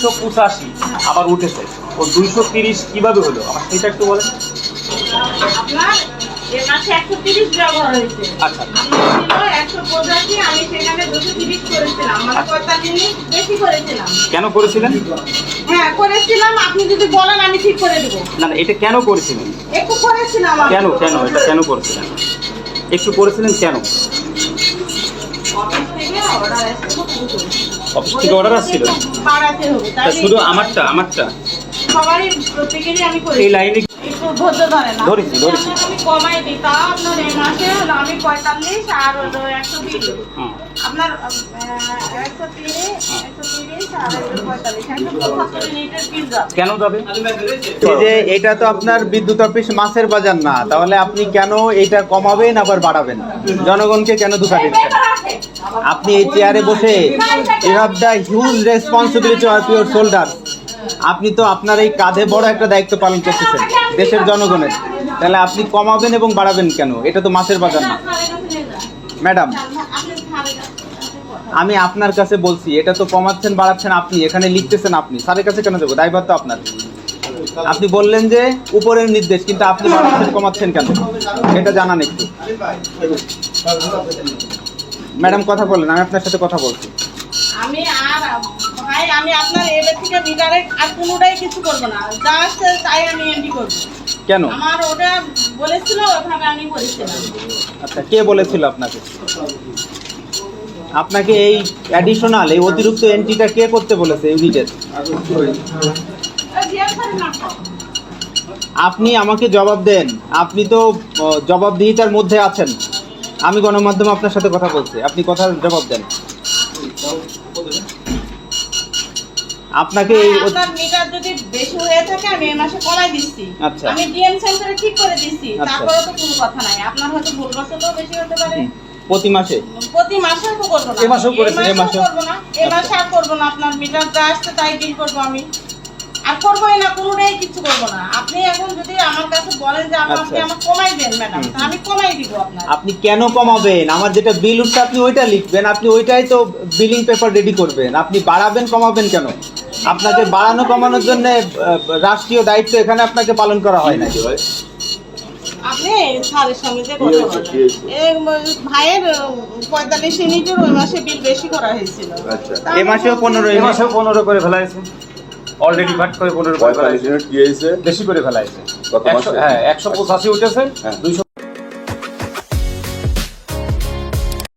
একশো পঁচাশি আবার উঠেছে। ও দুইশো তিরিশ কীভাবে হলো? আমার সেটা একটু বলেন। আচ্ছা। করেছিলাম। কেন করেছিলেন? হ্যাঁ করেছিলাম। আপনি যদি বলেন আমি ঠিক করে দেবো। না না এটা কেন করেছিলেন? একটু করেছিলাম কেন কেন এটা কেন করেছিলেন? একটু করেছিলেন কেন? অফিস থেকে অর্ডার আসছিল? শুধু আমারটা আমারটা? সবারই প্রত্যেকেরই আমি করি এই লাইনে। ধরেছি, ধরেছি। কমাই দিই আপনার এই মাসে আমি পঁয়তাল্লিশ আর একশো বিশ। আপনার একশো তিরিশ একশো কেন যাবে? এই যে এটা তো আপনার বিদ্যুৎ অফিস, মাছের বাজার না। তাহলে আপনি কেন এটা কমাবেন আবার বাড়াবেন? জনগণকে কেন ধোকা দিচ্ছেন আপনি এই চেয়ারে বসে you have the huge responsibility of your shoulder আপনি তো আপনার এই কাঁধে বড় একটা দায়িত্ব পালন করতেছেন, দেশের জনগণের। তাহলে আপনি কমাবেন এবং বাড়াবেন কেন? এটা তো মাছের বাজার না। ম্যাডাম আমি আপনার কাছে বলছি এটা তো কমাচ্ছেন বাড়াচ্ছেন আপনি এখানে লিখতেছেন আপনি। স্যারের কাছে কেন দেবো? দায়ভার তো আপনার। আপনি বললেন যে উপরের নির্দেশ কিন্তু আপনি বাড়াচ্ছেন কমাচ্ছেন কেন? এটা জানান একটু। ম্যাডাম কথা বলেন আমি আপনার সাথে কথা বলছি। আমি আর ভাই আমি আপনার এবার থেকে মিটারে আর কোনোটাই কিছু করব না। যা আসছে তাই আমি এন্ট্রি করব। কেন? আমার ওটা বলেছিল ওখানে আমি করেছিলাম আচ্ছা কে বলেছিল আপনাকে? আপনাকে এই অ্যাডিশনাল এই অতিরিক্ত এন্ট্রিটা কে করতে বলেছে ইউনিটের। আপনি আমাকে জবাব দেন। আপনি তো জবাবদিহিতার মধ্যে আছেন। আমি গণমাধ্যমে আপনার সাথে কথা বলছি। আপনি কথার জবাব দেন। আপনাকে এই মিটার যদি বেশি হয়ে থাকে আমি এই মাসে কমাই দিচ্ছি। আচ্ছা। আমি ডিএম সেন্টারে ঠিক করে দিচ্ছি। আচ্ছা। তারপরে তো কোনো কথা নাই। আপনার হয়তো ভুলবশতও বেশি হতে পারে। প্রতি মাসে? প্রতি মাসেও তো করব না। এ মাসেও করেছেন, এ এ মাসেও মাসেও? করব না। এ মাসে আর করব না। আপনার মিটার যা আসছে তাই বিল করব আমি। আর করবোই না কোনোটাই কিছু করব না। আপনি এখন যদি আমার কাছে বলেন যে আপনি আচ্ছা। আমার কমাই দেন ম্যাডাম হুম। আমি কমাই দিব আপনার আপনি কেন কমাবেন? আমার যেটা বিল উঠছে আপনি ওইটা লিখবেন। আপনি ওইটাই তো বিলিং পেপার রেডি করবেন। আপনি বাড়াবেন কমাবেন কেন? আপনাকে বাড়ানো কমানোর জন্য রাষ্ট্রীয় দায়িত্ব এখানে আপনাকে পালন করা হয় না আপনি স্যারের সঙ্গে যে কথা বলেন। ভাইয়ের পঁয়তাল্লিশ ইউনিটের ওই মাসে বিল বেশি করা হয়েছিল। এ মাসেও পনেরো এই মাসেও পনেরো করে ফেলা হয়েছে। অলরেডি ভাট করে পনেরো করে ফেলা হয়েছে। বেশি করে ফেলা হয়েছে। হ্যাঁ একশো পঁচাশি উঠেছে। হ্যাঁ। দুইশো